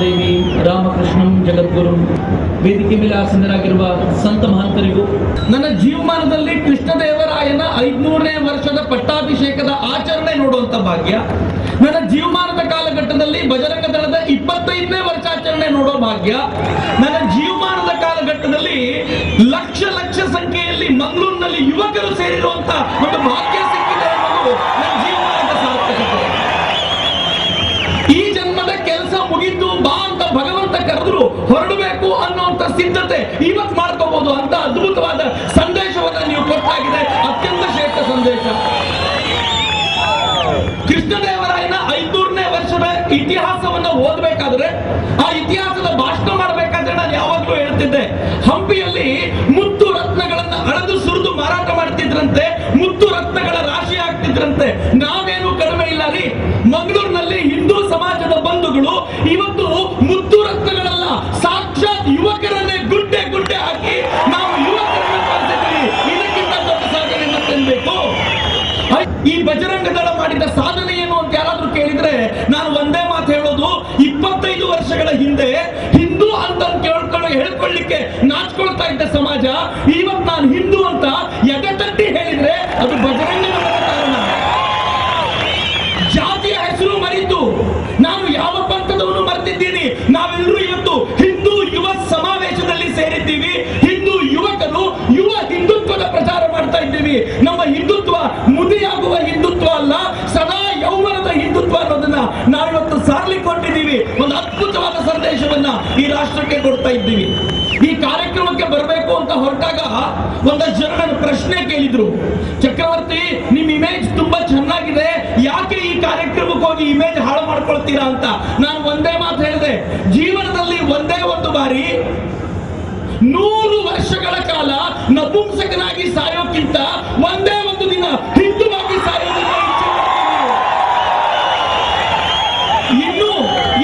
ದೇವಿ ರಾಮಕೃಷ್ಣಂ, ಜಗದ್ಗುರು. ವೇದಿಕೆ ಮೇಲೆ ಆಸೀನರಾಗಿರುವ ಸಂತ ಮಹಂತರಿಗೂ ನನ್ನ ಜೀವಮಾನದಲ್ಲಿ ಕೃಷ್ಣದೇವರಾಯನ ಐದ್ನೂರನೇ ವರ್ಷದ ಪಟ್ಟಾಭಿಷೇಕದ ಆಚರಣೆ ನೋಡುವಂತ ಭಾಗ್ಯ, ನನ್ನ ಜೀವಮಾನದ ಕಾಲಘಟ್ಟದಲ್ಲಿ ಬಜರಂಗ ದಳದ ಇಪ್ಪತ್ತೈದನೇ ವರ್ಷಾಚರಣೆ ನೋಡೋ ಭಾಗ್ಯ, ನನ್ನ ಜೀವಮಾನದ ಕಾಲಘಟ್ಟದಲ್ಲಿ ಲಕ್ಷ ಲಕ್ಷ ಸಂಖ್ಯೆಯಲ್ಲಿ ಮಂಗಳೂರಿನಲ್ಲಿ ಯುವಕರು ಸೇರಿರುವಂತ ಒಂದು ಭಾಗ್ಯ ಹೊರಡಬೇಕು ಅನ್ನುವಂತ ಸಿದ್ಧತೆ ಇವತ್ತು ಮಾಡ್ಕೋಬಹುದು ಅಂತ ಅದ್ಭುತವಾದ ಸಂದೇಶವನ್ನ ನೀವು ಕೊಟ್ಟಾಗಿದೆ. ಅತ್ಯಂತ ಶ್ರೇಷ್ಠ ಸಂದೇಶ. ಕೃಷ್ಣದೇವರಾಯನ ಐದೂರನೇ ವರ್ಷದ ಇತಿಹಾಸವನ್ನ ಓದಬೇಕಾದ್ರೆ, ಆ ಇತಿಹಾಸದ ಭಾಷಣ ಮಾಡಬೇಕಾದ್ರೆ ನಾನು ಯಾವಾಗಲೂ ಹೇಳ್ತಿದ್ದೆ. ಹಂಪಿಯಲ್ಲಿ ಮುತ್ತು ರತ್ನಗಳನ್ನ ಅಳೆದು ಸುರಿದು ಮಾರಾಟ ಮಾಡ್ತಿದ್ರಂತೆ, ಮುತ್ತು ರತ್ನಗಳ ರಾಶಿ ಆಗ್ತಿದ್ರಂತೆ. ನಾವೇನು ಕಡಿಮೆ ಇಲ್ಲ ರೀ. ಮಂಗಳೂರಿನಲ್ಲಿ ಹೇಳ್ಕೊಳ್ಳಿಕ್ಕೆ ನಾಚ್ಕೊಳ್ತಾ ಇದ್ದ ಸಮಾಜ ಇವತ್ತು ನಾನು ಹಿಂದೂ ಅಂತ ಎದೆ ತಟ್ಟಿ ಹೇಳಿದ್ರೆ ಅದು ಬಜರಂಗ ಕಾರಣ. ಜಾತಿಯ ಹೆಸರು ಮರಿತು ನಾನು ಯಾವ ಪಂಥದವನು ಮರೆತಿದ್ದೀನಿ. ನಾವೆಲ್ಲರೂ ಇವತ್ತು ಹಿಂದೂ ಯುವ ಸಮಾವೇಶದಲ್ಲಿ ಸೇರಿದ್ದೀವಿ. ಹಿಂದೂ ಯುವಕರು ಯುವ ಹಿಂದುತ್ವದ ಪ್ರಚಾರ ಮಾಡ್ತಾ ಇದ್ದೀವಿ. ನಮ್ಮ ಹಿಂದುತ್ವ ಮುದಿಯಾಗುವ ಹಿಂದುತ್ವ ಅಲ್ಲ, ಸದಾ ಯೌವನದ ಹಿಂದುತ್ವ ಅನ್ನೋದನ್ನ ನಾವಿವತ್ತು ಸಾರ್ಲಿಕ್ಕೆ ಹೊಂಟಿದ್ದೀವಿ ಒಂದು ಅದ್ಭುತವಾದ ಸಂದೇಶವನ್ನ ಈ ರಾಷ್ಟ್ರಕ್ಕೆ ಕೊಡ್ತಾ ಇದ್ದೀವಿ. ಈ ಕಾರ್ಯಕ್ರಮಕ್ಕೆ ಬರಬೇಕು ಅಂತ ಹೊರಟಾಗ ಒಂದ ಜನ ನನ್ನ ಪ್ರಶ್ನೆ ಕೇಳಿದ್ರು. ಚಕ್ರವರ್ತಿ, ನಿಮ್ ಇಮೇಜ್ ತುಂಬಾ ಚೆನ್ನಾಗಿದೆ. ಯಾಕೆ ಈ ಕಾರ್ಯಕ್ರಮಕ್ಕೆ ಹೋಗಿ ಇಮೇಜ್ ಹಾಳು ಮಾಡ್ಕೊಳ್ತೀರಾ ಅಂತ? ನಾನು ಒಂದೇ ಮಾತು ಹೇಳಿದೆ. ಜೀವನದಲ್ಲಿ ಒಂದೇ ಒಂದು ಬಾರಿ ನೂರು ವರ್ಷಗಳ ಕಾಲ ನಪುಂಸಕನಾಗಿ ಸಾಯೋಕ್ಕಿಂತ ಒಂದೇ ಒಂದು ದಿನ ಹಿಂದುವಾಗಿ ಸಾಯೋದನ್ನ ಇಚ್ಛೆ ಪಡ್ತೀನಿ. ಇನ್ನು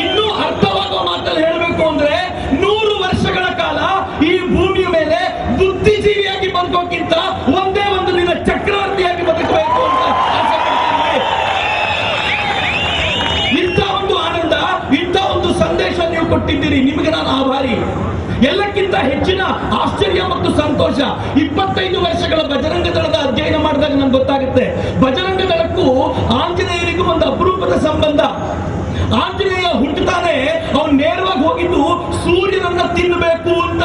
ಇನ್ನು ಅರ್ಥವಾಗುವ ಮಾತಲ್ಲಿ ಹೇಳಬೇಕು ಅಂದ್ರೆ ನೂರು ವರ್ಷಗಳ ಕಾಲ ಈ ಭೂಮಿಯ ಮೇಲೆ ಬುದ್ಧಿಜೀವಿಯಾಗಿ ಬದುಕೋಕ್ಕಿಂತ ಒಂದೇ ಒಂದು ದಿನ ಚಕ್ರವರ್ತಿಯಾಗಿ ಬದುಕಬೇಕು ಅಂತ. ಇಂಥ ಒಂದು ಆನಂದ, ಇಂಥ ಒಂದು ಸಂದೇಶ ನೀವು ಕೊಟ್ಟಿದ್ದೀರಿ, ನಿಮಗೆ ನಾನು ಆಭಾರಿ. ಎಲ್ಲಕ್ಕಿಂತ ಹೆಚ್ಚಿನ ಆಶ್ಚರ್ಯ ಮತ್ತು ಸಂತೋಷ ಇಪ್ಪತ್ತೈದು ವರ್ಷಗಳ ಬಜರಂಗ ದಳದ ಅಧ್ಯಯನ ಮಾಡಿದಾಗ ನನ್ಗೆ ಗೊತ್ತಾಗುತ್ತೆ. ಬಜರಂಗ ದಳಕ್ಕೂ ಆಂಜನೇಯರಿಗೂ ಒಂದು ಅಪರೂಪದ ಸಂಬಂಧ. ಆಂಜನೇಯ ಹುಟ್ಟುತ್ತಾನೆ ಅವನು ನೇರವಾಗಿ ಹೋಗಿದ್ದು ಸೂರ್ಯನನ್ನ ತಿನ್ನಬೇಕು ಅಂತ.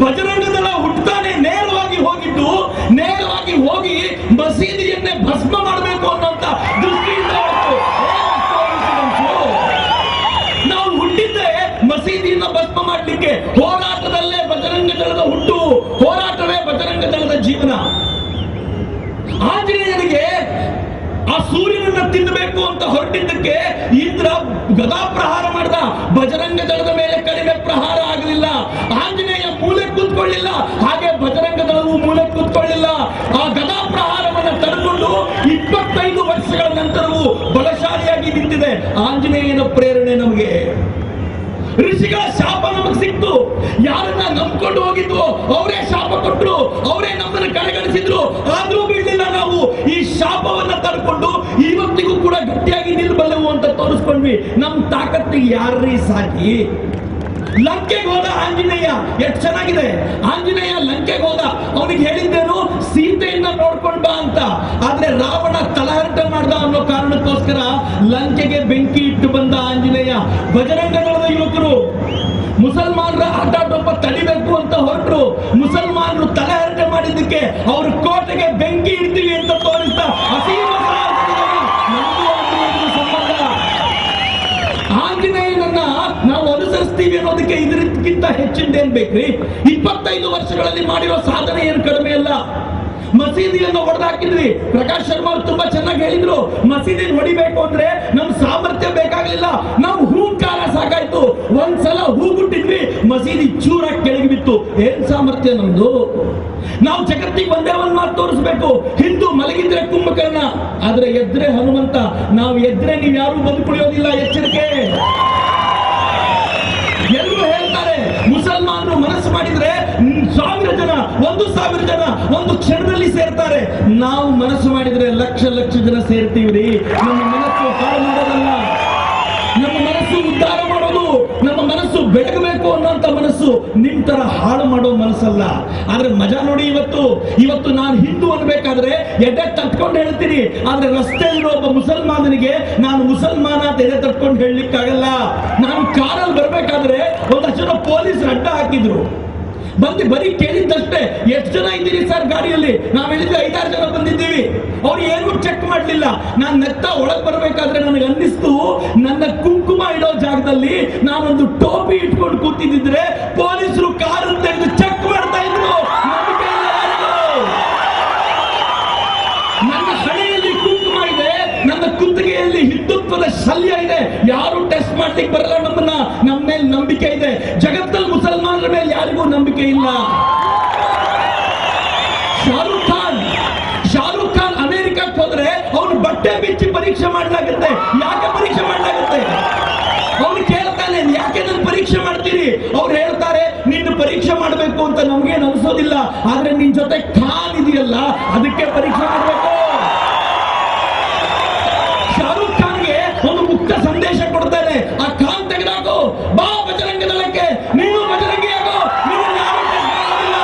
ಬಜರಂಗ ದಳ ಹುಟ್ಟುತ್ತಾನೆ ನೇರವಾಗಿ ಹೋಗಿದ್ದು, ನೇರವಾಗಿ ಹೋಗಿ ಮಸೀದಿಯನ್ನೇ ಭಸ್ಮ ಮಾಡಬೇಕು ಅನ್ನೋಂತ ದೃಷ್ಟಿಯಿಂದ? ನಾವು ಹುಟ್ಟಿದ್ದೆ ಮಸೀದಿಯನ್ನ ಭಸ್ಮ ಮಾಡಲಿಕ್ಕೆ ಹೋರಾಟದಲ್ಲೇ ಬಜರಂಗ ದಳದ ಹುಟ್ಟು, ಹೋರಾಟವೇ ಬಜರಂಗ ದಳದ ಜೀವನ ಆಂಜನೇಯನಿಗೆ ಆ ಸೂರ್ಯನನ್ನ ತಿನ್ನಬೇಕು ಅಂತ ಹೊರಟಿದ್ದಕ್ಕೆ ಇಂದ್ರ ಗದಾ ಪ್ರಹಾರ ಮಾಡ್ದ ಬಜರಂಗ ದಳದ ಮೇಲೆ ಕಡಿಮೆ ಪ್ರಹಾರ ಆಗಲಿಲ್ಲ ಕೂತ್ಕೊಳ್ಳಿಲ್ಲ ಹಾಗೆ ಬಜರಂಗ ದಳವು ಮೂಲೆ ಕೂತ್ಕೊಳ್ಳಿಲ್ಲ. ಆ ಗದಾ ಪ್ರಹಾರವನ್ನು ತಡೆದುಕೊಂಡು ಇಪ್ಪತ್ತೈದು ವರ್ಷಗಳ ನಂತರವೂ ಬಲಶಾಲಿಯಾಗಿ ನಿಂತಿದೆ. ಆಂಜನೇಯನ ಪ್ರೇರಣೆ ನಮಗೆ. ಋಷಿಗಳ ಶಾಪ ನಮಗೆ ಸಿಕ್ತು. ಯಾರನ್ನ ನಂಬ್ಕೊಂಡು ಹೋಗಿದ್ವು ಅವರೇ ಶಾಪ ಕೊಟ್ಟರು ಅವರೇ ನಮ್ಮನ್ನು ಕಡೆಗಣಿಸಿದ್ರು. ಆದ್ರೂ ಬಿಡಲಿಲ್ಲ ನಾವು. ಈ ಶಾಪವನ್ನ ತಡ್ಕೊಂಡು ಇವತ್ತಿಗೂ ಕೂಡ ಗಟ್ಟಿಯಾಗಿ ನಿಲ್ಬಲ್ಲವು ಅಂತ ತೋರಿಸ್ಕೊಂಡ್ವಿ. ನಮ್ ತಾಕತ್ತಿಗೆ ಯಾರ್ರೀ ಸಾಕಿ ಲಂಕೆಗೆ ಹೋದ ಆಂಜನೇಯ, ಎಷ್ಟು ಚೆನ್ನಾಗಿದೆ? ಆಂಜನೇಯ ಲಂಕೆಗೆ ಹೋದ ಅವನಿಗೆ ಹೇಳಿದ್ದೇನು ಸೀತೆಯನ್ನ ನೋಡ್ಕೊಂಡ್ ಬಾ ಅಂತ. ಆದ್ರೆ ರಾವಣ ತಲಹರಟ ಮಾಡ್ದ ಅನ್ನೋ ಕಾರಣಕ್ಕೋಸ್ಕರ ಲಂಕೆಗೆ ಬೆಂಕಿ ಇಟ್ಟು ಬಂದ ಆಂಜನೇಯ. ಬಜರಂಗ ನೋಡಿದ ಯುವಕರು, ಮುಸಲ್ಮಾನರ ಆಟಾಟೋಪ ತಡಿಬೇಕು ಅಂತ ಹೊರಟರು. ಮುಸಲ್ಮಾನರು ತಲೆಹರಟೆ ಮಾಡಿದ್ದಕ್ಕೆ ಅವ್ರ ಕೋಟೆಗೆ ಬೆಂಕಿ ಇಡ್ತೀವಿ ಅಂತ ತೋರಿಸ್ತಾ ಅಸೀಮ ಸಾಹಸದಲ್ಲಿ ನಮ್ದು ಆಂಜನೇಯನಿಗೂ ಸಂಬಂಧ ಆಂಜನೇಯನನ್ನ ನಾವು ಅನುಸರಿಸ್ತೀವಿ ಅನ್ನೋದಕ್ಕೆ ಇದಕ್ಕಿಂತ ಹೆಚ್ಚಿಂದೇನ್ ಬೇಕ್ರಿ ಇಪ್ಪತ್ತೈದು ವರ್ಷಗಳಲ್ಲಿ ಮಾಡಿರೋ ಸಾಧನೆ ಏನು ಕಡಿಮೆ ಅಲ್ಲ. ಮಸೀದಿಯನ್ನು ಹೊಡೆದಾಕಿದ್ರಿ. ಪ್ರಕಾಶ್ ಶರ್ಮಾ ಅವ್ರು ತುಂಬಾ ಚೆನ್ನಾಗಿ ಹೇಳಿದ್ರು, ಮಸೀದಿನ ಹೊಡಿಬೇಕು ಅಂದ್ರೆ ನಮ್ ಸಾಮರ್ಥ್ಯ ಬೇಕಾಗ್ಲಿಲ್ಲ. ನಮ್ ಹೂಂಕಾರ ಸಾಕಾಯ್ತು. ಒಂದ್ಸಲ ಹೂ ಬಿಟ್ಟಿದ್ವಿ ಮಸೀದಿ ಚೂರಾಗಿ ಕೆಳಗೆ ಬಿತ್ತು. ಏನ್ ಸಾಮರ್ಥ್ಯ ನಮ್ದು? ನಾವು ಜಗತ್ತಿಗೆ ಒಂದೇ ಒಂದ್ ಮಾತು ತೋರಿಸ್ಬೇಕು. ಹಿಂದೂ ಮಲಗಿದ್ರೆ ಕುಂಭಕರ್ಣ, ಆದ್ರೆ ಎದ್ರೆ ಹನುಮಂತ. ನಾವು ಎದ್ರೆ ನೀವ್ ಯಾರು ಬದುಕುಳಿಯೋದಿಲ್ಲ ಎಚ್ಚರಿಕೆ ಎಲ್ಲರೂ ಹೇಳ್ತಾರೆ ಮುಸಲ್ಮಾನರು ಮನಸ್ಸು ಮಾಡಿದ್ರೆ ಹ್ಮ್, ಸಾವಿರ ಜನ ಒಂದು ಸಾವಿರ ಜನ ಒಂದು ಕ್ಷಣದಲ್ಲಿ ಸೇರ್ತಾರೆ. ನಾವು ಮನಸ್ಸು ಮಾಡಿದ್ರೆ ಲಕ್ಷ ಲಕ್ಷ ಜನ ಸೇರ್ತೀವ್ರಿ ನಮ್ಮ ಮನಸ್ಸು ಹಾಳು ಮಾಡೋದಲ್ಲ. ನಮ್ಮ ಮನಸ್ಸು ಉದ್ಧಾರ ಬೆಳಗಬೇಕು ಅನ್ನೋಂತ ಮನಸ್ಸು ನಿಮ್ ತರ ಹಾಳು ಮಾಡೋ ಮನಸ್ಸಲ್ಲ. ಆದ್ರೆ ಮಜಾ ನೋಡಿ ಇವತ್ತು. ಇವತ್ತು ನಾನು ಹಿಂದೂ ಅನ್ಬೇಕಾದ್ರೆ ಎದೆ ತಟ್ಕೊಂಡು ಹೇಳ್ತೀನಿ. ಆದ್ರೆ ರಸ್ತೆಯಲ್ಲಿರೋ ಒಬ್ಬ ಮುಸಲ್ಮಾನನಿಗೆ ನಾನು ಮುಸಲ್ಮಾನ ಅಂತ ಎದೆ ತಟ್ಕೊಂಡು ಹೇಳಲಿಕ್ಕಾಗಲ್ಲ. ನಾನು ಕಾರಲ್ಲಿ ಬರ್ಬೇಕಾದ್ರೆ ಒಂದಷ್ಟು ಜನ ಪೊಲೀಸ್ ಅಡ್ಡ ಹಾಕಿದ್ರು. ಬಂದು ಬರೀ ಕೇಳಿದ್ದಷ್ಟೇ. ಎಷ್ಟು ಜನ ಇದ್ದೀರಿ ಸರ್ ಗಾಡಿಯಲ್ಲಿ? ನಾವು ಹೇಳಿದ್ವಿ ಐದಾರು ಜನ ಬಂದಿದ್ದೀವಿ. ಅವ್ರು ಏನು ಚೆಕ್ ಮಾಡಲಿಲ್ಲ. ನಾನು ನೆತ್ತ ಒಳಗೆ ಬರಬೇಕಾದ್ರೆ ನನಗೆ ಅನ್ನಿಸ್ತು, ನನ್ನ ಕುಂಕುಮ ಇಡೋ ಜಾಗದಲ್ಲಿ ನಾನೊಂದು ಟೋಪಿ ಇಟ್ಕೊಂಡು ಕೂತಿದ್ದಿದ್ರೆ ಪೊಲೀಸರು ಕಾರು ತೆಗೆದು ಚೆಕ್ ಮಾಡ್ತಾ ಇದ್ರು. ನನ್ನ ಹಳೆಯಲ್ಲಿ ಕುಂಕುಮ ಇದೆ, ನನ್ನ ಕುತ್ತಿಗೆಯಲ್ಲಿ ಹಿಂದುತ್ವದ ಶಲ್ಯ ಇದೆ. ಯಾರು ಟೆಸ್ಟ್ ಮಾಡ್ಲಿಕ್ಕೆ ಬರಲ್ಲ ನಮ್ಮನ್ನ ನಮ್ಮ ಮೇಲೆ ನಂಬಿಕೆ ಇದೆ ಜಗತ್ತಲ್ಲಿ ಮುಸಲ್ಮಾನರ ಮೇಲೆ ಯಾರಿಗೂ ನಂಬಿಕೆ ಇಲ್ಲ ಶಾರುಖ್ ಖಾನ್ ಶಾರುಖ್ ಖಾನ್ ಅಮೆರಿಕಕ್ಕೆ ಹೋದ್ರೆ ಅವನು ಬಟ್ಟೆ ಬಿಚ್ಚಿ ಪರೀಕ್ಷೆ ಮಾಡಲಾಗುತ್ತೆ ಯಾಕೆ ಪರೀಕ್ಷೆ ಮಾಡಲಾಗುತ್ತೆ ಅವ್ನು ಕೇಳ್ತಾನೆ, ಯಾಕೆ ನನ್ನ ಪರೀಕ್ಷೆ ಮಾಡ್ತೀರಿ? ಅವ್ರು ಹೇಳ್ತಾರೆ ನಿನ್ನ ಪರೀಕ್ಷೆ ಮಾಡಬೇಕು ಅಂತ ನಮ್ಗೇನು ಅನ್ಸೋದಿಲ್ಲ. ಆದ್ರೆ ನಿನ್ ಜೊತೆ ಖಾನ್ ಇದೆಯಲ್ಲ, ಅದಕ್ಕೆ ಪರೀಕ್ಷೆ ಮಾಡಬೇಕು ಶಾರುಖ್ ಖಾನ್ಗೆ ಒಂದು ಮುಕ್ತ ಸಂದೇಶ ಕೊಡ್ತಾರೆ ಆ ಖಾನ್ ತೆಗೆದಾಕು ಬಾ ಬಜರಂಗ ದಳಕ್ಕೆ ನೀನು ಬಜರಂಗಿ ಆಗೋ ನೀನು ಯಾರು test ಮಾಡೋದಿಲ್ಲ.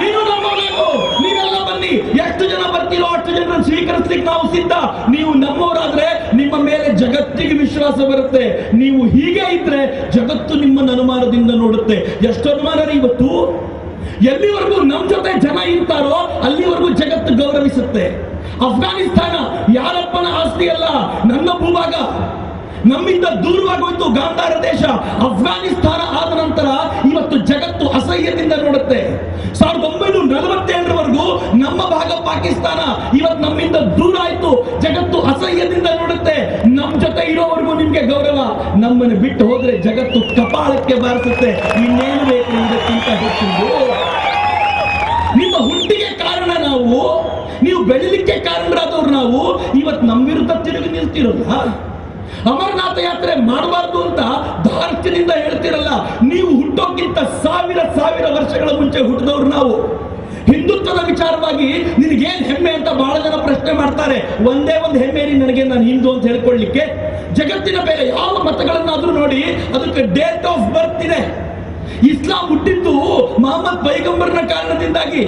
ನೀನು ನಂಬಬೇಕು ನೀವೆಲ್ಲ ಬನ್ನಿ ಎಷ್ಟು ಜನ ಬರ್ತೀರೋ ಅಷ್ಟು ಜನ ಸ್ವೀಕರಿಸ್ಲಿಕ್ಕೆ ನಾವು ಸಿದ್ಧ. ನೀವು ನಮ್ಮವರಾದ್ರೆ ನಿಮ್ಮ ಮೇಲೆ ಜಗತ್ತಿಗೆ ವಿಶ್ವಾಸ ಬರುತ್ತೆ. ನೀವು ಹೀಗೆ ಇದ್ರೆ ಜಗತ್ತು ನಿಮ್ಮನ್ನು ಅನುಮಾನದಿಂದ ನೋಡುತ್ತೆ. ಎಷ್ಟು ಅನುಮಾನ ಇವತ್ತು? ಎಲ್ಲಿವರೆಗೂ ನಮ್ ಜೊತೆ ಜನ ಇರ್ತಾರೋ ಅಲ್ಲಿವರೆಗೂ ಜಗತ್ತು ಗೌರವಿಸುತ್ತೆ. ಅಫ್ಘಾನಿಸ್ತಾನ ಯಾರಪ್ಪನ ಆಸ್ತಿ ಅಲ್ಲ ನನ್ನ ಭೂಭಾಗ. ನಮ್ಮಿಂದ ದೂರವಾಗೋಯ್ತು ಗಾಂಧಾರ ದೇಶ. ಅಫ್ಘಾನಿಸ್ತಾನ ಆದ ನಂತರ ಇವತ್ತು ಜಗತ್ತು ಅಸಹ್ಯದಿಂದ ನೋಡುತ್ತೆ. ಸಾವಿರದ ಒಂಬೈನೂರ ನಲವತ್ತೇಳರವರೆಗೂ ನಮ್ಮ ಭಾಗ ಪಾಕಿಸ್ತಾನ ಇವತ್ತು ನಮ್ಮಿಂದ ದೂರ ಆಯ್ತು. ಜಗತ್ತು ಅಸಹ್ಯದಿಂದ ನೋಡುತ್ತೆ. ನಮ್ಮ ಜೊತೆ ಇರೋವರೆಗೂ ನಿಮ್ಗೆ ಗೌರವ. ನಮ್ಮನ್ನು ಬಿಟ್ಟು ಹೋದ್ರೆ ಜಗತ್ತು ಕಪಾಳಕ್ಕೆ ಬಾರಿಸುತ್ತೆ. ಇನ್ನೇನು ಬೇಕು ಇದಕ್ಕಿಂತ ಹೆಚ್ಚಿದ್ದು ನಿಮ್ಮ ಹುಟ್ಟಿಗೆ ಕಾರಣ ನಾವು, ನೀವು ಬೆಳಿಲಿಕ್ಕೆ ಕಾರಣರಾದವ್ರು ನಾವು. ಇವತ್ತು ನಮ್ಮ ವಿರುದ್ಧ ತಿರುಗಿ ನಿಲ್ತಿರಲ್ಲ ಅಮರನಾಥ ಯಾತ್ರೆ ಮಾಡಬಾರ್ದು ಅಂತ ಭಾರತದಿಂದ ಹೇಳ್ತಿರಲ್ಲ, ನೀವು ಹುಟ್ಟೋಕ್ಕಿಂತ ಸಾವಿರ ಸಾವಿರ ವರ್ಷಗಳ ಮುಂಚೆ ಹುಟ್ಟಿದವ್ರು ನಾವು. ಹಿಂದುತ್ವದ ವಿಚಾರವಾಗಿ ನಿನಗೇನ್ ಹೆಮ್ಮೆ ಅಂತ ಬಹಳ ಜನ ಪ್ರಶ್ನೆ ಮಾಡ್ತಾರೆ. ಒಂದೇ ಒಂದು ಹೆಮ್ಮೆ ನನಗೆ, ನಾನು ಹಿಂದೂ ಅಂತ ಹೇಳ್ಕೊಳ್ಳಿಕ್ಕೆ. ಜಗತ್ತಿನ ಬೇರೆ ಯಾವ ಮತಗಳನ್ನಾದ್ರೂ ನೋಡಿ, ಅದಕ್ಕೆ ಡೇಟ್ ಆಫ್ ಬರ್ತ್ ಇದೆ. ಇಸ್ಲಾಂ ಹುಟ್ಟಿದ್ದು ಮಹಮ್ಮದ್ ಪೈಗಂಬರ್ನ ಕಾರಣದಿಂದಾಗಿ.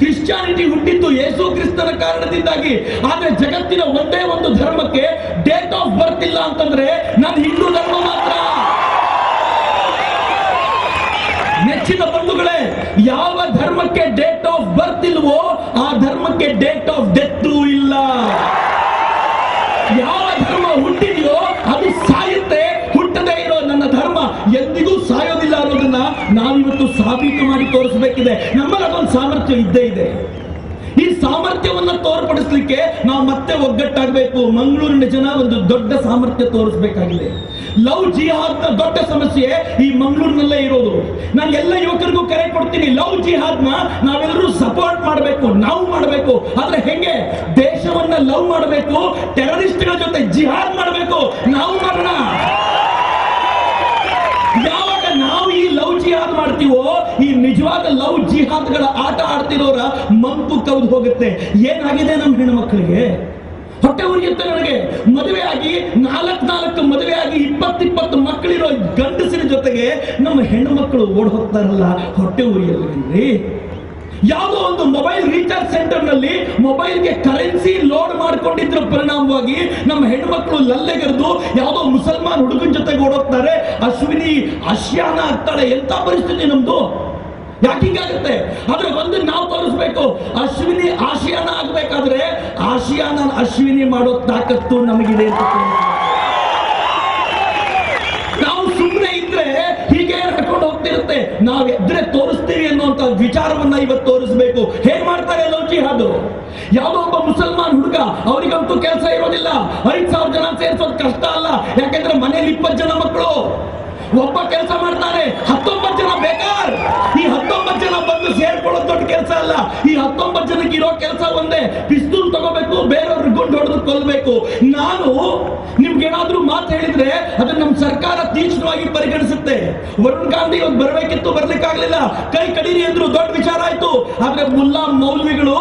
ಕ್ರಿಶ್ಚಿಯಾನಿಟಿ ಹುಟ್ಟಿದ್ದು ಯೇಸು ಕ್ರಿಸ್ತನ ಕಾರಣದಿಂದಾಗಿ. ಆದ್ರೆ ಜಗತ್ತಿನ ಒಂದೇ ಒಂದು ಧರ್ಮಕ್ಕೆ ಡೇಟ್ ಆಫ್ ಬರ್ತ್ ಇಲ್ಲ ಅಂತಂದ್ರೆ ನಾನು ಹಿಂದೂ ಧರ್ಮ ಮಾತ್ರ. ನೆಚ್ಚಿನ ಬಂಧುಗಳೇ, ಯಾವ ಧರ್ಮಕ್ಕೆ ಡೇಟ್ ಆಫ್ ಬರ್ತ್ ಇಲ್ವೋ ಆ ಧರ್ಮಕ್ಕೆ ಡೇಟ್ ಆಫ್ ಡೆತ್ ಇಲ್ಲ. ಯಾವ ಅನ್ನೋದನ್ನ ನಾವಿವತ್ತು ಸಾಬೀತು ಮಾಡಿ ತೋರಿಸಬೇಕಿದೆ. ನಮ್ಮಲ್ಲಿ ಅದೊಂದು ಸಾಮರ್ಥ್ಯ ಇದ್ದೇ ಇದೆ. ಈ ಸಾಮರ್ಥ್ಯವನ್ನ ತೋರ್ಪಡಿಸ್ಲಿಕ್ಕೆ ನಾವು ಮತ್ತೆ ಒಗ್ಗಟ್ಟಾಗಬೇಕು. ಮಂಗಳೂರಿನ ಜನ ಒಂದು ದೊಡ್ಡ ಸಾಮರ್ಥ್ಯ ತೋರಿಸಬೇಕಾಗಿದೆ. ಲವ್ ಜಿಹಾದ್ನ ದೊಡ್ಡ ಸಮಸ್ಯೆ ಈ ಮಂಗಳೂರಿನಲ್ಲೇ ಇರೋದು. ನಾನು ಎಲ್ಲ ಯುವಕರಿಗೂ ಕರೆ ಕೊಡ್ತೀನಿ, ಲವ್ ಜಿಹಾದ್ನ ನಾವೆಲ್ಲರೂ ಸಪೋರ್ಟ್ ಮಾಡಬೇಕು, ನಾವು ಮಾಡಬೇಕು. ಆದ್ರೆ ಹೆಂಗೆ? ದೇಶವನ್ನ ಲವ್ ಮಾಡಬೇಕು ಟೆರರಿಸ್ಟ್ಗಳ ಜೊತೆ ಜಿಹಾದ್ ಮಾಡಬೇಕು. ನಾವು ಮಾಡೋಣ. ಜಿಹಾದ್ ಮಾಡ್ತೀವೋ, ಈ ನಿಜವಾದ ಲವ್ ಜಿಹಾದ್ಗಳ ಆಟ ಆಡ್ತಿರೋರ ಮಂಪು ಕವ್ದು ಹೋಗುತ್ತೆ. ಏನಾಗಿದೆ ನಮ್ಮ ಹೆಣ್ಮಕ್ಳಿಗೆ? ಹೊಟ್ಟೆ ಉರಿಯುತ್ತೆ ನನಗೆ. ಮದುವೆ ಆಗಿ ನಾಲ್ಕು ನಾಲ್ಕು ಮದುವೆ ಆಗಿ ಇಪ್ಪತ್ತಿಪ್ಪತ್ತು ಮಕ್ಕಳಿರೋ ಗಂಡಸಿನ ಜೊತೆಗೆ ನಮ್ಮ ಹೆಣ್ಣು ಮಕ್ಕಳು ಓಡ್ ಹೋಗ್ತಾರಲ್ಲ, ಹೊಟ್ಟೆ ಉರಿಯಲ್ರಿ ಯಾವುದೋ ಒಂದು ಮೊಬೈಲ್ ರೀಚಾರ್ಜ್ ಸೆಂಟರ್ನಲ್ಲಿ ಮೊಬೈಲ್ಗೆ ಕರೆನ್ಸಿ ಲೋಡ್ ಮಾಡ್ಕೊಂಡಿದ್ರ ಪರಿಣಾಮವಾಗಿ ನಮ್ಮ ಹೆಣ್ಮಕ್ಳು ಲಲ್ಲೆಗರೆದು ಯಾವುದೋ ಮುಸಲ್ಮಾನ್ ಹುಡುಗನ ಜೊತೆಗೆ ಓಡೋಗ್ತಾರೆ. ಅಶ್ವಿನಿ, ಅಶ್ಯಾನ ಆಗ್ತಾಳೆ. ಎಂತ ಪರಿಸ್ಥಿತಿ ನಮ್ದು? ಯಾಕೆ ಆಗುತ್ತೆ ಆದ್ರೆ ಒಂದು ನಾವು ತೋರಿಸ್ಬೇಕು. ಅಶ್ವಿನಿ, ಆಶಿಯಾನ ಆಗ್ಬೇಕಾದ್ರೆ ಆಶಿಯಾನ ಅಶ್ವಿನಿ ಮಾಡೋ ತಾಕತ್ತು ನಮಗಿದೆ ಅಂತ ನಾವು ಸುಮ್ಮನೆ ಇದ್ರೆ ಹೀಗೆ ನಡ್ಕೊಂಡು ಹೋಗ್ತಿರುತ್ತೆ. ನಾವೇ ವಿಚಾರವನ್ನ ಇವತ್ತು ತೋರಿಸಬೇಕು. ಹೇಗ್ ಮಾಡ್ತಾರೆ ಲವ್ ಜಿಹಾದ್ ಯಾವುದೋ ಒಬ್ಬ ಮುಸಲ್ಮಾನ್ ಹುಡುಗ, ಅವರಿಗಂತೂ ಕೆಲಸ ಇರೋದಿಲ್ಲ. ಐದ್ ಸಾವಿರ ಜನ ಸೇರಿಸೋದು ಕಷ್ಟ ಅಲ್ಲ. ಯಾಕಂದ್ರೆ ಮನೇಲಿ ಇಪ್ಪತ್ತು ಜನ ಮಕ್ಕಳು ಒಬ್ಬ ಕೆಲಸ ಮಾಡ್ತಾರೆ ಹತ್ತೊಂಬತ್ತು ಜನ ಬೇಕಾರ್. ಈ ಹತ್ತೊಂಬತ್ತು ಜನ ಬಂದು ಸೇರ್ಕೊಳ್ಳೋದು ದೊಡ್ಡ ಕೆಲಸ ಅಲ್ಲ. ಈ ಹತ್ತೊಂಬತ್ತು ಜನಕ್ಕೆ ಇರೋ ಕೆಲಸ ಒಂದೇ. ದೊಡ್ಡದು ಕೊಲ್ಬೇಕು. ನಾನು ನಿಮ್ಗೆ ಏನಾದ್ರೂ ಮಾತು ಹೇಳಿದ್ರೆ ಅದನ್ನ ನಮ್ಮ ಸರ್ಕಾರ ತೀಕ್ಷ್ಣವಾಗಿ ಪರಿಗಣಿಸುತ್ತೆ. ವರುಣ್ ಗಾಂಧಿ ಅವ್ರು ಬರಬೇಕಿತ್ತು, ಬರ್ಲಿಕ್ಕಾಗ್ಲಿಲ್ಲ. ಕೈ ಕಡಿರಿ ಅಂದ್ರು ದೊಡ್ಡ ವಿಚಾರ ಆಯ್ತು. ಆದ್ರೆ ಮುಲ್ಲಾ ಮೌಲ್ವಿಗಳು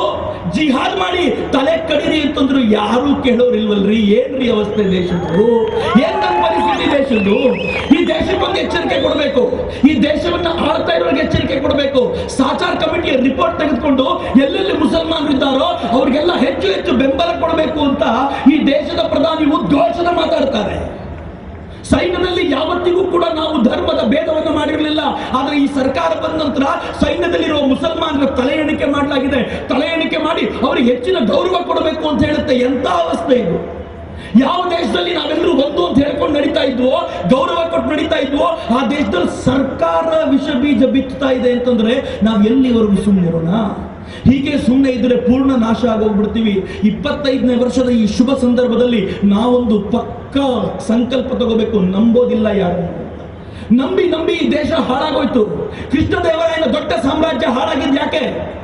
ಜಿಹಾದ್ ಮಾಡಿ ತಲೆ ಕಡಿರಿ ಅಂತಂದ್ರು ಯಾರು ಕೇಳೋರಿಲ್ವಲ್ರಿ? ಏನ್ರಿ ಅವಸ್ಥೆ ದೇಶದ್ದು? ಏನ್ ನಮ್ಮ ಪರಿಸ್ಥಿತಿ ದೇಶದ್ದು? ಈ ದೇಶಕ್ಕೊಂದು ಎಚ್ಚರಿಕೆ ಕೊಡಬೇಕು. ಈ ದೇಶವನ್ನ ಆಳ್ತಾ ಇರೋರಿಗೆ ಎಚ್ಚರಿಕೆ ಕೊಡಬೇಕು. ಸಾಚಾರ್ ಕಮಿಟಿಯ ರಿಪೋರ್ಟ್ ತೆಗೆದುಕೊಂಡು ಎಲ್ಲೆಲ್ಲಿ ಇದ್ದಾರೋ ಅವ್ರಿಗೆಲ್ಲ ಹೆಚ್ಚು ಹೆಚ್ಚು ಬೆಂಬಲ ಕೊಡಬೇಕು ಅಂತ ಈ ದೇಶದ ಪ್ರಧಾನಿ ಉದ್ಘೋಷಣೆ ಮಾತಾಡ್ತಾರೆ. ಸೈನ್ಯದಲ್ಲಿ ಯಾವತ್ತಿಗೂ ಕೂಡ ನಾವು ಧರ್ಮದ ಭೇದವನ್ನು ಮಾಡಿರಲಿಲ್ಲ. ಆದರೆ ಈ ಸರ್ಕಾರ ಬಂದ ನಂತರ ಸೈನ್ಯದಲ್ಲಿರುವ ಮುಸಲ್ಮಾನರ ತಲೆ ಎಣಿಕೆ ಮಾಡಲಾಗಿದೆ. ತಲೆ ಎಣಿಕೆ ಮಾಡಿ ಅವರಿಗೆ ಹೆಚ್ಚಿನ ಗೌರವ ಕೊಡಬೇಕು ಅಂತ ಹೇಳುತ್ತೆ. ಎಂತ ಅವಸ್ಥೆ ಇದು? ಯಾವ ದೇಶದಲ್ಲಿ ನಾವೆಲ್ಲರೂ ಒಂದು ಅಂತ ಹೇಳ್ಕೊಂಡು ನಡೀತಾ ಇದ್ವೋ, ಗೌರವ ಕೊಟ್ಟು ನಡೀತಾ ಇದ್ವೋ, ಆ ದೇಶದಲ್ಲಿ ಸರ್ಕಾರ ವಿಷ ಬೀಜ ಬಿತ್ತುತ್ತಾ ಇದೆ ಅಂತಂದ್ರೆ ನಾವು ಎಲ್ಲಿವರೆಗೂ ಸುಮ್ಮನಿರೋಣ ಹೀಗೆ ಸುಮ್ಮನೆ ಇದ್ರೆ ಪೂರ್ಣ ನಾಶ ಆಗೋಗ್ಬಿಡ್ತೀವಿ. ಇಪ್ಪತ್ತೈದನೇ ವರ್ಷದ ಈ ಶುಭ ಸಂದರ್ಭದಲ್ಲಿ ನಾವೊಂದು ಪಕ್ಕ ಸಂಕಲ್ಪ ತಗೋಬೇಕು. ನಂಬೋದಿಲ್ಲ ಯಾರು? ನಂಬಿ ನಂಬಿ ಈ ದೇಶ ಹಾಳಾಗೋಯ್ತು. ಕೃಷ್ಣದೇವರಾಯನ ದೊಡ್ಡ ಸಾಮ್ರಾಜ್ಯ ಹಾಳಾಗಿದ್ ಯಾಕೆ?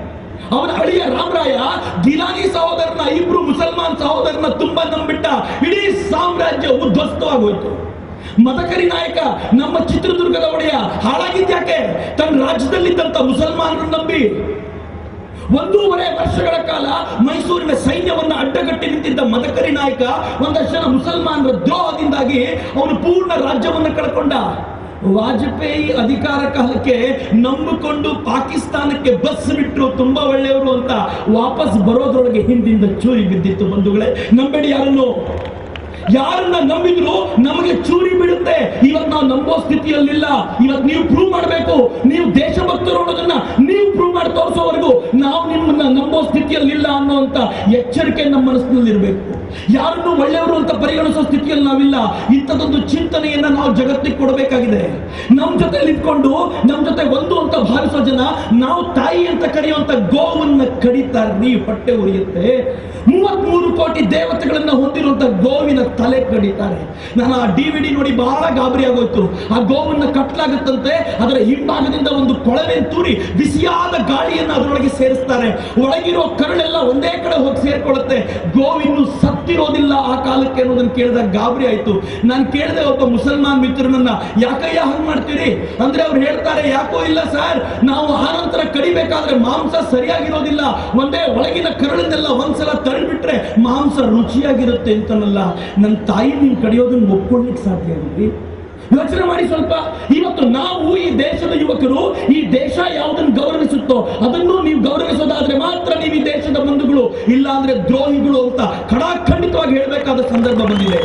ಅವನ ಅಳಿಯ ರಾಮರಾಯ, ಗಿಲಾನಿ ಸಹೋದರನ ಇಬ್ರು ಮುಸಲ್ಮಾನ್ ಸಹೋದರನ ತುಂಬಾ ನಂಬಿಟ್ಟ ಇಡೀ ಸಾಮ್ರಾಜ್ಯ ಉದ್ವಸ್ತವಾಗೋಯ್ತು ಮದಕರಿ ನಾಯಕ, ನಮ್ಮ ಚಿತ್ರದುರ್ಗದ ಒಡೆಯ ಹಾಳಾಗಿದ್ಯಾಕೆ ತನ್ನ ರಾಜ್ಯದಲ್ಲಿದ್ದಂತ ಮುಸಲ್ಮಾನರು ನಂಬಿ ಒಂದೂವರೆ ವರ್ಷಗಳ ಕಾಲ ಮೈಸೂರಿನ ಸೈನ್ಯವನ್ನ ಅಡ್ಡಗಟ್ಟಿ ನಿಂತಿದ್ದ ಮದಕರಿ ನಾಯಕ ಒಂದಷ್ಟು ಜನ ಮುಸಲ್ಮಾನರ ದ್ರೋಹದಿಂದಾಗಿ ಅವನು ಪೂರ್ಣ ರಾಜ್ಯವನ್ನು ಕಳ್ಕೊಂಡ. ವಾಜಪೇಯಿ ಅಧಿಕಾರ ಕಾಲಕ್ಕೆ ನಂಬಿಕೊಂಡು ಪಾಕಿಸ್ತಾನಕ್ಕೆ ಬಸ್ ಬಿಟ್ಟರು ತುಂಬಾ ಒಳ್ಳೆಯವರು ಅಂತ ವಾಪಸ್ ಬರೋದ್ರೊಳಗೆ ಹಿಂದಿಂದ ಚೂರಿ ಬಿದ್ದಿತ್ತು ಬಂಧುಗಳೇ. ನಂಬೇಡಿ ಯಾರನ್ನು? ಯಾರನ್ನ ನಂಬಿದ್ರು ನಮಗೆ ಚೂರಿ ಬಿಡುತ್ತೆ. ಇವತ್ತು ನಾವು ನಂಬೋ ಸ್ಥಿತಿಯಲ್ಲಿಲ್ಲ. ಇವತ್ತು ನೀವು ಪ್ರೂವ್ ಮಾಡಬೇಕು. ನೀವು ದೇಶಭಕ್ತರು ಅನ್ನೋದನ್ನ ನೀವು ಪ್ರೂವ್ ಮಾಡಿ ತೋರಿಸೋವರೆಗೂ ನಾವು ನಿಮ್ಮನ್ನ ನಂಬೋ ಸ್ಥಿತಿಯಲ್ಲಿಲ್ಲ ಅನ್ನುವಂತ ಎಚ್ಚರಿಕೆ ನಮ್ಮ ಮನಸ್ಸಿನಲ್ಲಿ ಇರಬೇಕು ಯಾರನ್ನು ಒಳ್ಳೆಯವರು ಅಂತ ಪರಿಗಣಿಸೋ ಸ್ಥಿತಿಯಲ್ಲಿ ನಾವಿಲ್ಲ. ಇಂಥದ್ದೊಂದು ಚಿಂತನೆಯನ್ನ ನಾವು ಜಗತ್ತಿಗೆ ಕೊಡಬೇಕಾಗಿದೆ. ನಮ್ಮ ಜೊತೆ ನಿಂತ್ಕೊಂಡು ನಮ್ಮ ಜೊತೆ ಒಂದು ಅಂತ ಭಾವಿಸೋ ಜನ ನಾವು ತಾಯಿ ಅಂತ ಕರೆಯುವಂತ ಗೋವನ್ನ ನೀ ಹೊಟ್ಟೆ ಉರಿಯುತ್ತೆ. ಮೂವತ್ಮೂರು ಕೋಟಿ ದೇವತೆಗಳನ್ನ ಹೊಂದಿರುವಂತ ಗೋವಿನ ತಲೆ ಕಡಿತಾರೆ. ನಾನು ಆ ಡಿ ಡಿ ನೋಡಿ ಬಹಳ ಗಾಬರಿ ಆಗೋಯ್ತು. ಆ ಗೋವನ್ನ ಕಟ್ಲಾಗುತ್ತಂತೆ, ಅದರ ಹಿಂಭಾಗದಿಂದ ಒಂದು ಕೊಳವೆ ತೂರಿ ಬಿಸಿಯಾದ ಗಾಳಿಯನ್ನು ಅದರೊಳಗೆ ಸೇರಿಸ್ತಾರೆ. ಒಳಗಿರೋ ಕರುಳೆಲ್ಲ ಒಂದೇ ಕಡೆ ಹೋಗಿ ಸೇರ್ಕೊಳ್ಳುತ್ತೆ. ಗೋವಿನ್ನು ಸತ್ತಿರೋದಿಲ್ಲ ಆ ಕಾಲಕ್ಕೆ ಅನ್ನೋದನ್ನ ಕೇಳಿದಾಗ ಗಾಬರಿ ಆಯ್ತು. ನಾನು ಕೇಳಿದೆ ಒಬ್ಬ ಮುಸಲ್ಮಾನ್ ಮಿತ್ರನನ್ನ, ಯಾಕಯ್ಯ ಹಂಗೆ ಮಾಡ್ತೀರಿ? ಅಂದ್ರೆ ಅವ್ರು ಹೇಳ್ತಾರೆ, ಯಾಕೋ ಇಲ್ಲ ಸರ್, ನಾವು ಆನಂತರ ಕಡಿಬೇಕಾದ್ರೆ ಮಾಂಸ ಸರಿಯಾಗಿರೋದಿಲ್ಲ. ಒಂದೇ ಒಳಗಿನ ಕರುಳನ್ನೆಲ್ಲ ಒಂದ್ಸಲ ತಳ್ಳಿಬಿಟ್ರೆ ಮಾಂಸ ರುಚಿಯಾಗಿರುತ್ತೆ ಅಂತನಲ್ಲ. ನನ್ನ ತಾಯಿ ನೀನು ಕಡಿಯೋದನ್ನ ಒಪ್ಕೊಳ್ಳಿಕ್ಕೆ ಸಾಧ್ಯ ಆಗಿದೆ ಯೋಚನೆ ಮಾಡಿ ಸ್ವಲ್ಪ. ಇವತ್ತು ನಾವು ಈ ದೇಶದ ಯುವಕರು, ಈ ದೇಶ ಯಾವುದನ್ನು ಗೌರವಿಸುತ್ತೋ ಅದನ್ನು ನೀವು ಗೌರವಿಸೋದಾದ್ರೆ ಮಾತ್ರ ನೀವು ಈ ದೇಶದ ಬಂಧುಗಳು ಇಲ್ಲ ಅಂದ್ರೆ ದ್ರೋಹಿಗಳು ಅಂತ ಖಡಾಖಂಡಿತವಾಗಿ ಹೇಳಬೇಕಾದ ಸಂದರ್ಭ ಬಂದಿದೆ.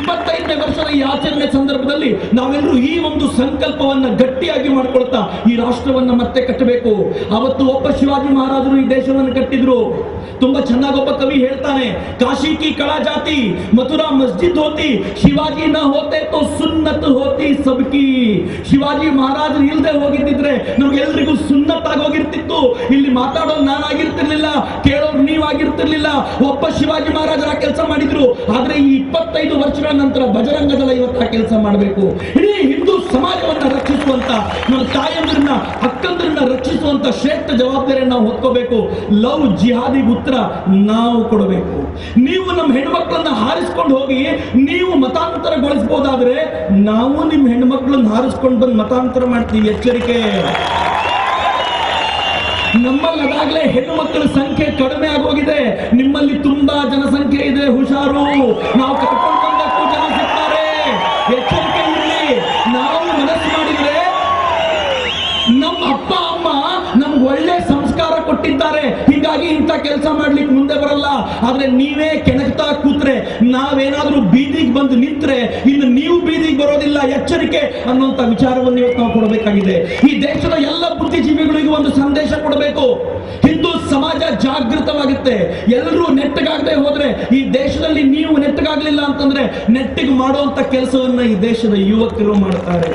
ಇಪ್ಪತ್ತೈದನೇ ವರ್ಷದ ಈ ಆಚರಣೆ ಸಂದರ್ಭದಲ್ಲಿ ನಾವೆಲ್ಲರೂ ಈ ಒಂದು ಸಂಕಲ್ಪವನ್ನ ಗಟ್ಟಿಯಾಗಿ ಮಾಡ್ಕೊಳ್ತಾ ಈ ರಾಷ್ಟ್ರವನ್ನ ಮತ್ತೆ ಕಟ್ಟಬೇಕು. ಅವತ್ತು ಒಬ್ಬ ಶಿವಾಜಿ ಮಹಾರಾಜರು ಈ ದೇಶವನ್ನು ಕಟ್ಟಿದ್ರು. ತುಂಬಾ ಚೆನ್ನಾಗಿ ಒಬ್ಬ ಕವಿ ಹೇಳ್ತಾನೆ, ಕಾಶಿ ಕಿ ಕಳಾ ಜಾತಿ, ಮಥುರಾ ಮಸ್ಜಿದ್ ಹೋತಿ, ಶಿವಾಜಿ ನ ಹೋತೆ ತೋ ಸುನ್ನತ್ ಹೋತಿ ಸಬ್ಕಿ. ಶಿವಾಜಿ ಮಹಾರಾಜರು ಇಲ್ಲದೆ ಹೋಗಿದ್ದಿದ್ರೆ ನಮ್ಗೆಲ್ರಿಗೂ ಸುನ್ನತ್ ಆಗೋಗಿರ್ತಿತ್ತು ಇಲ್ಲಿ ಮಾತಾಡೋದು ನಾನಾಗಿರ್ತಿರ್ಲಿಲ್ಲ ಕೇಳೋರು ನೀವಾಗಿರ್ತಿರ್ಲಿಲ್ಲ ಒಬ್ಬ ಶಿವಾಜಿ ಮಹಾರಾಜರ ಕೆಲಸ ಮಾಡಿದ್ರು. ಆದ್ರೆ ಈ ಇಪ್ಪತ್ತೈದು ವರ್ಷಗಳ ನಂತರ ಬಜರಂಗ ದಳ ಇವತ್ತು ಕೆಲಸ ಮಾಡಬೇಕು. ಇಡೀ ಹಿಂದೂ ಸಮಾಜವನ್ನ ರಕ್ಷಿಸುವಂತ, ನಮ್ಮ ತಾಯಂದ್ರನ್ನ, ಅಕ್ಕಂದ್ರನ್ನ ರಕ್ಷಿಸುವಂತ ಶ್ರೇಷ್ಠ ಜವಾಬ್ದಾರಿಯನ್ನು ನಾವು ಹೊತ್ಕೋಬೇಕು. ಲವ್ ಜಿಹಾದಿಗೆ ಉತ್ತರ ನಾವು ಕೊಡಬೇಕು. ನೀವು ನಮ್ಮ ಹೆಣ್ಮಕ್ಳನ್ನ ಹಾರಿಸ್ಕೊಂಡು ಹೋಗಿ, ನೀವು ಮತಾಂತರಗೊಳಿಸಬಹುದಾದ್ರೆ ನಾವು ನಿಮ್ಮ ಹೆಣ್ಮಕ್ಳನ್ನ ಹಾರಿಸ್ಕೊಂಡು ಬಂದು ಮತಾಂತರ ಮಾಡ್ತೀವಿ. ಎಚ್ಚರಿಕೆ. ನಮ್ಮಲ್ಲಿ ಅದಾಗಲೇ ಹೆಣ್ಣು ಮಕ್ಕಳ ಸಂಖ್ಯೆ ಕಡಿಮೆ ಆಗೋಗಿದೆ. ನಿಮ್ಮಲ್ಲಿ ತುಂಬಾ ಜನಸಂಖ್ಯೆ ಇದೆ, ಹುಷಾರು. ನಾವು ಕರ್ಕೊಂಡು ಎಚ್ಚರಿಕೆ ಇರಲಿ ನಾವು ಮನಸ್ಸು ಮಾಡಿದ್ರೆ ನಮ್ಮ ಅಪ್ಪ, ಅಮ್ಮ ನಮ್ಗೆ ಒಳ್ಳೆ ಸಂಸ್ಕಾರ ಕೊಟ್ಟಿದ್ದಾರೆ. ಹೀಗಾಗಿ ಇಂಥ ಕೆಲಸ ಮಾಡ್ಲಿಕ್ಕೆ ಮುಂದೆ ಬರಲ್ಲ. ಆದ್ರೆ ನೀವೇ ಕೆಣಕ್ತಾ ಕೂತ್ರೆ, ನಾವೇನಾದ್ರೂ ಬೀದಿಗೆ ಬಂದು ನಿಂತ್ರೆ, ಇನ್ನು ನೀವು ಬೀದಿಗೆ ಬರೋದಿಲ್ಲ, ಎಚ್ಚರಿಕೆ ಅನ್ನುವಂತ ವಿಚಾರವನ್ನು ಇವತ್ತು ನಾವು ಕೊಡಬೇಕಾಗಿದೆ. ಈ ದೇಶದ ಎಲ್ಲ ಬುದ್ಧಿಜೀವಿಗಳಿಗೂ ಒಂದು ಸಂದೇಶ ಕೊಡಬೇಕು. ಸಮಾಜ ಜಾಗೃತವಾಗುತ್ತೆ ಎಲ್ಲರೂ ನೆಟ್ಟಗಾಗದೆ ಹೋದ್ರೆ ಈ ದೇಶದಲ್ಲಿ ನೀವು ನೆಟ್ಟಗಾಗ್ಲಿಲ್ಲ ಅಂತಂದ್ರೆ ನೆಟ್ಟಿಗೆ ಮಾಡುವಂತ ಕೆಲಸವನ್ನ ಈ ದೇಶದ ಯುವಕರು ಮಾಡ್ತಾರೆ.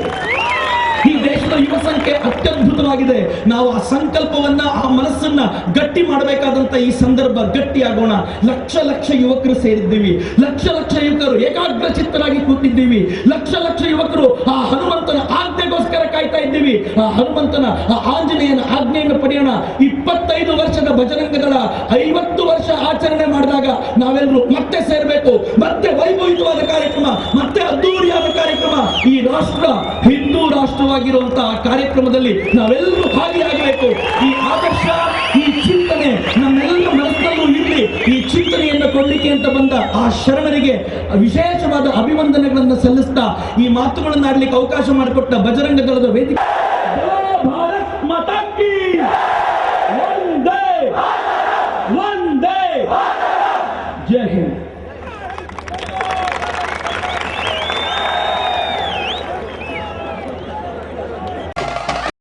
ಯುವ ಸಂಖ್ಯೆ ಅತ್ಯದ್ಭುತವಾಗಿದೆ. ನಾವು ಆ ಸಂಕಲ್ಪವನ್ನ, ಆ ಮನಸ್ಸನ್ನ ಗಟ್ಟಿ ಮಾಡಬೇಕಾದಂತ ಈ ಸಂದರ್ಭ ಗಟ್ಟಿಯಾಗೋಣ ಲಕ್ಷ ಲಕ್ಷ ಯುವಕರು ಸೇರಿದ್ದೀವಿ. ಲಕ್ಷ ಲಕ್ಷ ಯುವಕರು ಏಕಾಗ್ರ ಚಿತ್ತರಾಗಿ ಕೂತಿದ್ದೀವಿ. ಲಕ್ಷ ಲಕ್ಷ ಯುವಕರು ಆ ಹನುಮಂತನ ಆಜ್ಞೆಗೋಸ್ಕರ ಕಾಯ್ತಾ ಇದ್ದೀವಿ. ಆ ಹನುಮಂತನ, ಆ ಆಂಜನೇಯನ ಆಜ್ಞೆಯನ್ನು ಪಡೆಯೋಣ. ಇಪ್ಪತ್ತೈದು ವರ್ಷದ ಭಜರಂಗಗಳ ಐವತ್ತು ವರ್ಷ ಆಚರಣೆ ಮಾಡಿದಾಗ ನಾವೆಲ್ಲರೂ ಮತ್ತೆ ಸೇರಬೇಕು. ಮತ್ತೆ ವೈಭವಿತವಾದ ಕಾರ್ಯಕ್ರಮ, ಮತ್ತೆ ಅದ್ದೂರಿಯಾದ ಕಾರ್ಯಕ್ರಮ. ಈ ರಾಷ್ಟ್ರ ಹಿಂದೂ ರಾಷ್ಟ್ರವಾಗಿರುವಂತಹ ಕಾರ್ಯಕ್ರಮದಲ್ಲಿ ನಾವೆಲ್ಲರೂ ಭಾಗಿಯಾಗಬೇಕು. ಈ ಆದರ್ಶ, ಈ ಚಿಂತನೆ ನಮ್ಮೆಲ್ಲ ಮನಸ್ಸಲ್ಲೂ ಇರಲಿ. ಈ ಚಿಂತನೆಯನ್ನು ಕೊಡಲಿಕ್ಕೆ ಅಂತ ಬಂದ ಆ ಶರಣರಿಗೆ ವಿಶೇಷವಾದ ಅಭಿವಂದನೆಗಳನ್ನು ಸಲ್ಲಿಸ್ತಾ ಈ ಮಾತುಗಳನ್ನು ಆಡಲಿಕ್ಕೆ ಅವಕಾಶ ಮಾಡಿಕೊಟ್ಟ ಬಜರಂಗ ದಳದ ವೇದಿಕೆ